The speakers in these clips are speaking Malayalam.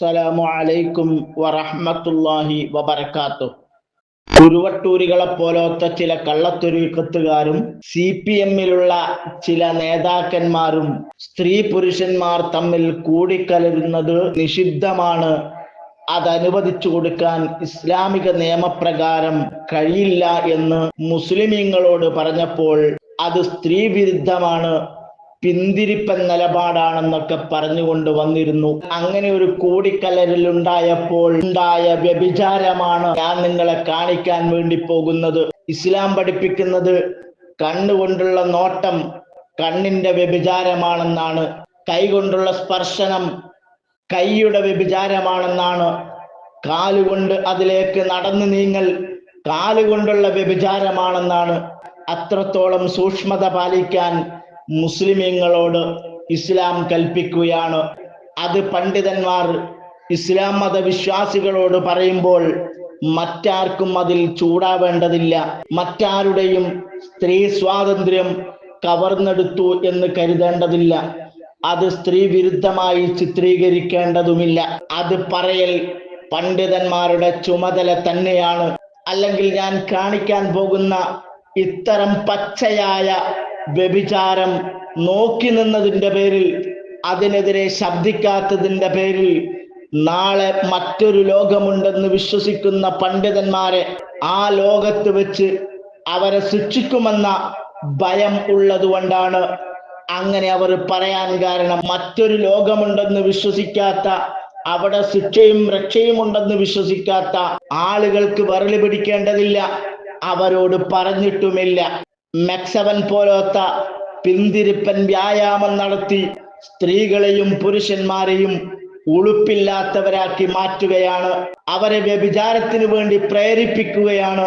അസ്സലാമു അലൈക്കും വറഹ്മത്തുള്ളാഹി വബറകാത്തു. കുരുവട്ടൂരികളെ പോലത്തെ ചില കള്ളത്തൊരുക്കത്തുകാരും സി പി എമ്മിലുള്ള ചില നേതാക്കന്മാരും സ്ത്രീ പുരുഷന്മാർ തമ്മിൽ കൂടിക്കലരുന്നത് നിഷിദ്ധമാണ്. അത് അനുവദിച്ചു കൊടുക്കാൻ ഇസ്ലാമിക നിയമപ്രകാരം കഴിയില്ല എന്ന് മുസ്ലിമീങ്ങളോട് പറഞ്ഞപ്പോൾ അത് സ്ത്രീ വിരുദ്ധമാണ് പിന്തിരിപ്പൻ നിലപാടാണെന്നൊക്കെ പറഞ്ഞുകൊണ്ട് വന്നിരുന്നു. അങ്ങനെ ഒരു കൂടിക്കലരിൽ ഉണ്ടായപ്പോൾ ഉണ്ടായ വ്യഭിചാരമാണ് ഞാൻ നിങ്ങളെ കാണിക്കാൻ വേണ്ടി പോകുന്നത്. ഇസ്ലാം പഠിപ്പിക്കുന്നത് കണ്ണുകൊണ്ടുള്ള നോട്ടം കണ്ണിന്റെ വ്യഭിചാരമാണെന്നാണ്. കൈകൊണ്ടുള്ള സ്പർശനം കൈയുടെ വ്യഭിചാരമാണെന്നാണ്. കാലുകൊണ്ട് അതിലേക്ക് നടന്നു നീങ്ങൽ കാലുകൊണ്ടുള്ള വ്യഭിചാരമാണെന്നാണ്. അത്രത്തോളം സൂക്ഷ്മത പാലിക്കാൻ മുസ്ലിമീങ്ങളോട് ഇസ്ലാം കൽപ്പിക്കുകയാണ്. അത് പണ്ഡിതന്മാർ ഇസ്ലാം മതവിശ്വാസികളോട് പറയുമ്പോൾ മറ്റാർക്കും അതിൽ ചൂടാവേണ്ടതില്ല. മറ്റാരുടെയും സ്ത്രീ സ്വാതന്ത്ര്യം കവർന്നെടുത്തു എന്ന് കരുതേണ്ടതില്ല. അത് സ്ത്രീ വിരുദ്ധമായി ചിത്രീകരിക്കേണ്ടതുമില്ല. അത് പറയൽ പണ്ഡിതന്മാരുടെ ചുമതല തന്നെയാണ്. അല്ലെങ്കിൽ ഞാൻ കാണിക്കാൻ പോകുന്ന ഇത്തരം പച്ചയായ വ്യഭിചാരം നോക്കി നിന്നതിന്റെ പേരിൽ അതിനെതിരെ ശബ്ദിക്കാത്തതിന്റെ പേരിൽ നാളെ മറ്റൊരു ലോകമുണ്ടെന്ന് വിശ്വസിക്കുന്ന പണ്ഡിതന്മാരെ ആ ലോകത്ത് വെച്ച് അവരെ ശിക്ഷിക്കുമെന്ന ഭയം ഉള്ളതുകൊണ്ടാണ് അങ്ങനെ അവർ പറയാൻ കാരണം മറ്റൊരു ലോകമുണ്ടെന്ന് വിശ്വസിക്കാത്ത അവിടെ ശിക്ഷയും രക്ഷയും ഉണ്ടെന്ന് വിശ്വസിക്കാത്ത ആളുകൾക്ക് വരളി പിടിക്കേണ്ടതില്ല. അവരോട് പറഞ്ഞിട്ടുമില്ല. മെക്സവൻ പോലത്തെ പിന്തിരിപ്പൻ വ്യായാമം നടത്തി സ്ത്രീകളെയും പുരുഷന്മാരെയും ഉളുപ്പില്ലാത്തവരാക്കി മാറ്റുകയാണ്. അവരെ വ്യഭിചാരത്തിന് വേണ്ടി പ്രേരിപ്പിക്കുകയാണ്.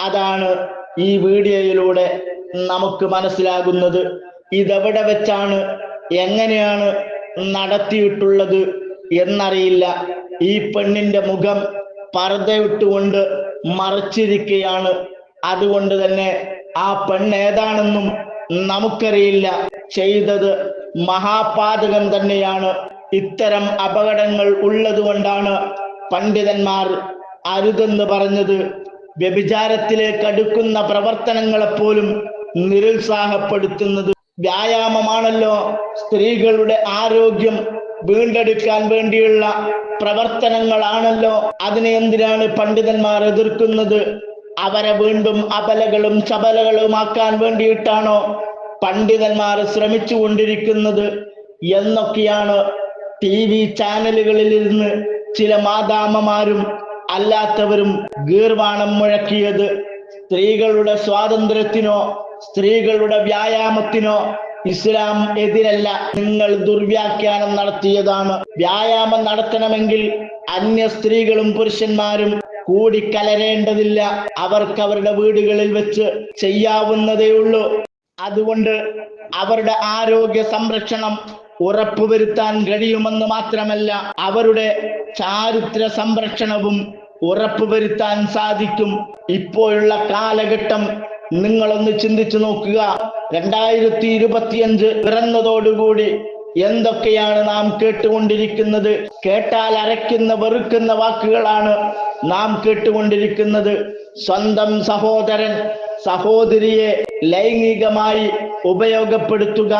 അതാണ് ഈ വീഡിയോയിലൂടെ നമുക്ക് മനസ്സിലാകുന്നത്. ഇതെവിടെ വെച്ചാണ് എങ്ങനെയാണ് നടത്തിയിട്ടുള്ളത് എന്നറിയില്ല. ഈ പെണ്ണിന്റെ മുഖം പർദ്ദയിട്ടുകൊണ്ട് മറച്ചിരിക്കുകയാണ്. അതുകൊണ്ട് തന്നെ ആ പെണ് ഏതാണെന്നും നമുക്കറിയില്ല. ചെയ്തത് മഹാപാതകം തന്നെയാണ്. ഇത്തരം അപകടങ്ങൾ ഉള്ളതുകൊണ്ടാണ് പണ്ഡിതന്മാർ അരുതെന്ന് പറഞ്ഞത്. വ്യഭിചാരത്തിലേക്ക് അടുക്കുന്ന പ്രവർത്തനങ്ങളെപ്പോലും നിരുത്സാഹപ്പെടുത്തുന്നത് വ്യായാമമാണല്ലോ. സ്ത്രീകളുടെ ആരോഗ്യം വീണ്ടെടുക്കാൻ വേണ്ടിയുള്ള പ്രവർത്തനങ്ങളാണല്ലോ. അതിനെ എന്തിനാണ് പണ്ഡിതന്മാർ എതിർക്കുന്നത്? അവരെ വീണ്ടും അപലകളും ചപലകളുമാക്കാൻ വേണ്ടിയിട്ടാണോ പണ്ഡിതന്മാർ ശ്രമിച്ചു കൊണ്ടിരിക്കുന്നത് എന്നൊക്കെയാണ് ടി വി ചാനലുകളിൽ ഇരുന്ന് ചില മാതാമ്മമാരും അല്ലാത്തവരും ഗീർവാണം മുഴക്കിയത്. സ്ത്രീകളുടെ സ്വാതന്ത്ര്യത്തിനോ സ്ത്രീകളുടെ വ്യായാമത്തിനോ ഇസ്ലാം എതിരല്ല. നിങ്ങൾ ദുർവ്യാഖ്യാനം നടത്തിയതാണ്. വ്യായാമം നടത്തണമെങ്കിൽ അന്യ സ്ത്രീകളും പുരുഷന്മാരും കൂടി കലരേണ്ടതില്ല അവർക്ക് അവരുടെ വീടുകളിൽ വെച്ച് ചെയ്യാവുന്നതേ ഉള്ളൂ. അതുകൊണ്ട് അവരുടെ ആരോഗ്യ സംരക്ഷണം ഉറപ്പുവരുത്താൻ കഴിയുമെന്ന് മാത്രമല്ല അവരുടെ ചാരിത്ര സംരക്ഷണവും ഉറപ്പുവരുത്താൻ സാധിക്കും. ഇപ്പോഴുള്ള കാലഘട്ടം നിങ്ങളൊന്ന് ചിന്തിച്ചു നോക്കുക. രണ്ടായിരത്തി ഇരുപത്തിയഞ്ച് പിറന്നതോടുകൂടി എന്തൊക്കെയാണ് നാം കേട്ടുകൊണ്ടിരിക്കുന്നത്? കേട്ടാൽ അരയ്ക്കുന്ന വെറുക്കുന്ന വാക്കുകളാണ് നാം കേട്ടുകൊണ്ടിരിക്കുന്നത് സ്വന്തം സഹോദരൻ സഹോദരിയെ ലൈംഗികമായി ഉപയോഗപ്പെടുത്തുക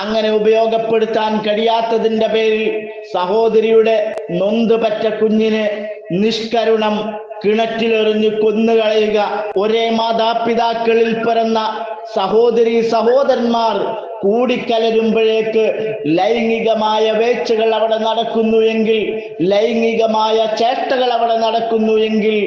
അങ്ങനെ ഉപയോഗപ്പെടുത്താൻ കഴിയാത്തതിന്റെ പേരിൽ സഹോദരിയുടെ നൊന്തുപറ്റ കുഞ്ഞിനെ നിഷ്കരുണം കിണറ്റിലെറിഞ്ഞ് കൊന്നുകളയുക. ഒരേ മാതാപിതാക്കളിൽ പിറന്ന സഹോദരി സഹോദരന്മാർ കൂടിക്കലരുമ്പോഴേക്ക് ലൈംഗികമായ വേച്ചകൾ അവിടെ നടക്കുന്നു എങ്കിൽ ലൈംഗികമായ ചേട്ടകൾ അവിടെ നടക്കുന്നു എങ്കിൽ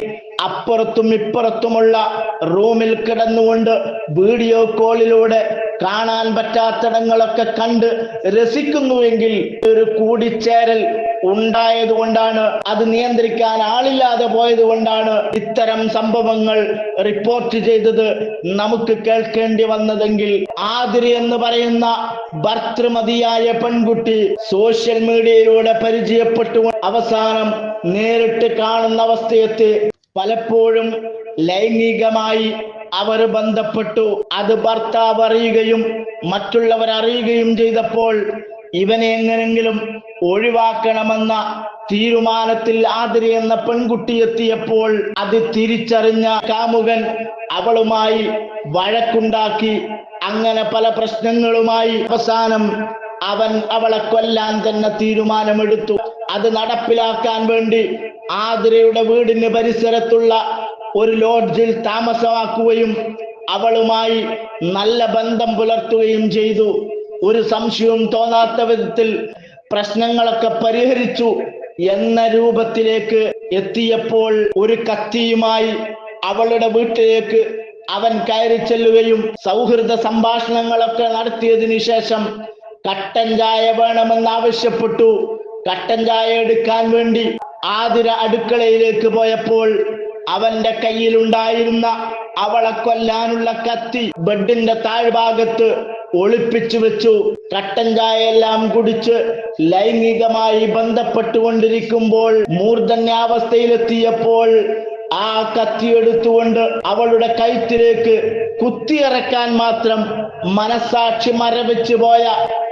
അപ്പുറത്തും ഇപ്പുറത്തുമുള്ള റൂമിൽ കിടന്നുകൊണ്ട് വീഡിയോ കോളിലൂടെ കാണാൻ പറ്റാത്തിടങ്ങളൊക്കെ കണ്ട് രസിക്കുന്നുവെങ്കിൽ ഒരു കൂടിച്ചേരൽ ഉണ്ടായത് കൊണ്ടാണ് അത് നിയന്ത്രിക്കാൻ ആളില്ലാതെ പോയത് കൊണ്ടാണ് ഇത്തരം സംഭവങ്ങൾ റിപ്പോർട്ട് ചെയ്തത് നമുക്ക് കേൾക്കേണ്ടി വന്നതെങ്കിൽ ആതിരി എന്ന് പറയുന്ന ഭർത്തൃമതിയായ പെൺകുട്ടി സോഷ്യൽ മീഡിയയിലൂടെ പരിചയപ്പെട്ടു അവസാനം നേരിട്ട് കാണുന്ന അവസ്ഥയെത്തി. പലപ്പോഴും ലൈംഗികമായി അവർ ബന്ധപ്പെട്ടു. അത് ഭർത്താവ് അറിയുകയും മറ്റുള്ളവർ അറിയുകയും ചെയ്തപ്പോൾ ഇവനെ എങ്ങനെങ്കിലും ഒഴിവാക്കണമെന്ന തീരുമാനത്തിൽ ആതിരി എന്ന പെൺകുട്ടി എത്തിയപ്പോൾ അത് തിരിച്ചറിഞ്ഞ കാമുകൻ അവളുമായി വഴക്കുണ്ടാക്കി. അങ്ങനെ പല പ്രശ്നങ്ങളുമായി അവസാനം അവൻ അവളെ കൊല്ലാൻ തന്നെ തീരുമാനമെടുത്തു. അത് നടപ്പിലാക്കാൻ വേണ്ടി ആതിരയുടെ വീടിന് പരിസരത്തുള്ള ഒരു ലോഡ്ജിൽ താമസമാക്കുകയും അവളുമായി നല്ല ബന്ധം പുലർത്തുകയും ചെയ്തു. ഒരു സംശയവും തോന്നാത്ത വിധത്തിൽ പ്രശ്നങ്ങളൊക്കെ പരിഹരിച്ചു. എന്ന രൂപത്തിലേക്ക് എത്തിയപ്പോൾ ഒരു കത്തിയുമായി അവളുടെ വീട്ടിലേക്ക് അവൻ കയറി ചെല്ലുകയും സൗഹൃദ സംഭാഷണങ്ങളൊക്കെ നടത്തിയതിനു ശേഷം കട്ടൻ ചായ വേണമെന്ന് ആവശ്യപ്പെട്ടു. കട്ടൻ ചായ എടുക്കാൻ വേണ്ടി ആതിര അടുക്കളയിലേക്ക് പോയപ്പോൾ അവന്റെ കയ്യിലുണ്ടായിരുന്ന അവളെ കൊല്ലാനുള്ള കത്തി ബെഡിന്റെ താഴ്ഭാഗത്ത് ഒളിപ്പിച്ചു വെച്ചു. കട്ടൻ എല്ലാം കുടിച്ച് ലൈംഗികമായി ബന്ധപ്പെട്ടുകൊണ്ടിരിക്കുമ്പോൾ മൂർധന്യാവസ്ഥയിലെത്തിയപ്പോൾ ആ കത്തി എടുത്തുകൊണ്ട് അവളുടെ കൈത്തിലേക്ക് കുത്തിയിറക്കാൻ മാത്രം മനസാക്ഷി മരവിച്ചു പോയ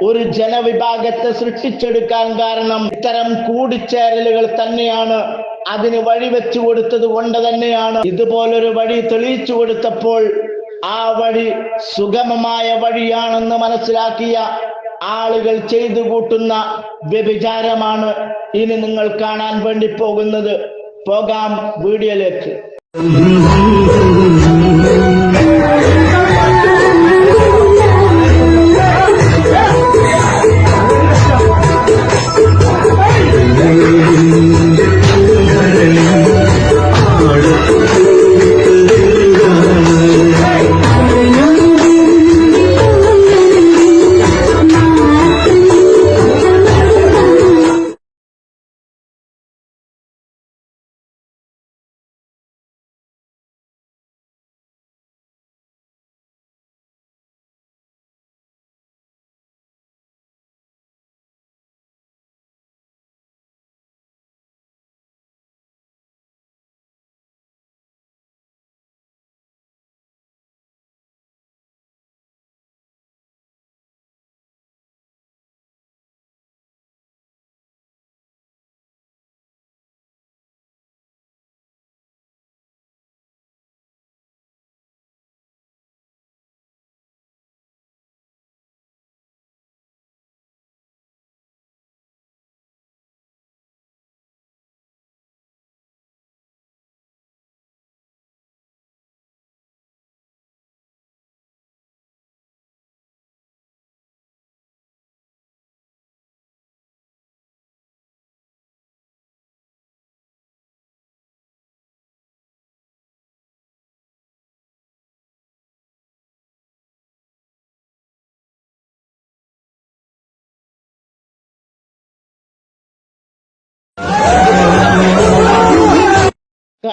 ഒരു ജനവിഭാഗത്തെ സൃഷ്ടിച്ചെടുക്കാൻ കാരണം ഇത്തരം കൂടിച്ചേരലുകൾ തന്നെയാണ്. അതിന് വഴി വെച്ചു കൊടുത്തത് കൊണ്ട് തന്നെയാണ്. ഇതുപോലൊരു വഴി തെളിയിച്ചു കൊടുത്തപ്പോൾ ആ വഴി സുഗമമായ വഴിയാണെന്ന് മനസ്സിലാക്കിയ ആളുകൾ ചെയ്തു കൂട്ടുന്ന വ്യഭിചാരമാണ് ഇനി നിങ്ങൾ കാണാൻ വേണ്ടി പോകുന്നത്. പോകാം വീഡിയോയിലേക്ക്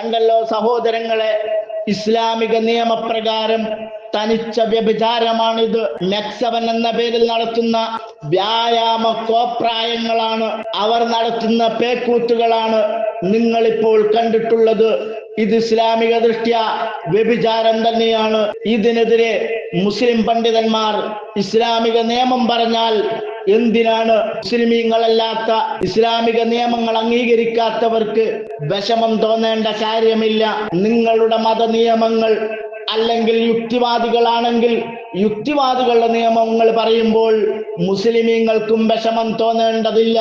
കണ്ടല്ലോ സഹോദരങ്ങളെ ഇസ്ലാമിക നിയമപ്രകാരം തനിച്ച വ്യഭിചാരമാണിത്. മെക്സവൻ എന്ന പേരിൽ നടത്തുന്ന വ്യായാമ കോപ്രായങ്ങളാണ്. അവർ നടത്തുന്ന പേക്കൂത്തുകളാണ് നിങ്ങളിപ്പോൾ കണ്ടിട്ടുള്ളത്. ഇത് ഇസ്ലാമിക ദൃഷ്ട്യ വ്യഭിചാരം തന്നെയാണ്. ഇതിനെതിരെ മുസ്ലിം പണ്ഡിതന്മാർ ഇസ്ലാമിക നിയമം പറഞ്ഞാൽ എന്തിനാണ് മുസ്ലിമീങ്ങളല്ലാത്ത ഇസ്ലാമിക നിയമങ്ങൾ അംഗീകരിക്കാത്തവർക്ക് വിഷമം തോന്നേണ്ട കാര്യമില്ല. നിങ്ങളുടെ മത നിയമങ്ങൾ അല്ലെങ്കിൽ യുക്തിവാദികളാണെങ്കിൽ യുക്തിവാദികളുടെ നിയമങ്ങൾ പറയുമ്പോൾ മുസ്ലിമീങ്ങൾക്കും വിഷമം തോന്നേണ്ടതില്ല.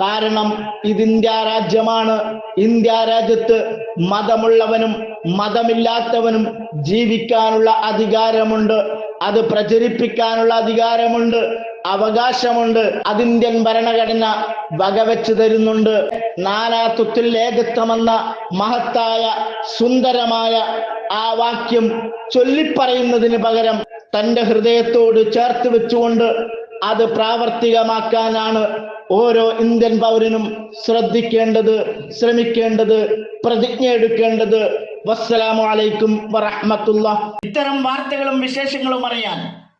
കാരണം ഇത് ഇന്ത്യ രാജ്യമാണ്. ഇന്ത്യ രാജ്യത്ത് മതമുള്ളവനും മതമില്ലാത്തവനും ജീവിക്കാനുള്ള അധികാരമുണ്ട്. അത് പ്രചരിപ്പിക്കാനുള്ള അധികാരമുണ്ട്. അവകാശമുണ്ട്. അത് ഇന്ത്യൻ ഭരണഘടന വകവെച്ചു തരുന്നുണ്ട്. നാനാത്വത്തിൽ ഏകത്വമെന്ന മഹത്തായ സുന്ദരമായ ആ വാക്യം ചൊല്ലിപ്പറയുന്നതിന് പകരം തന്റെ ഹൃദയത്തോട് ചേർത്ത് വെച്ചുകൊണ്ട് അത് പ്രാവർത്തികമാക്കാനാണ് ഓരോ ഇന്ത്യൻ പൗരനും ശ്രദ്ധിക്കേണ്ടത് ശ്രമിക്കേണ്ടത് പ്രതിജ്ഞ എടുക്കേണ്ടത്. വസ്സലാമലൈക്കും വറഹമത്തുള്ള ഇത്തരം വാർത്തകളും വിശേഷങ്ങളും അറിയാൻ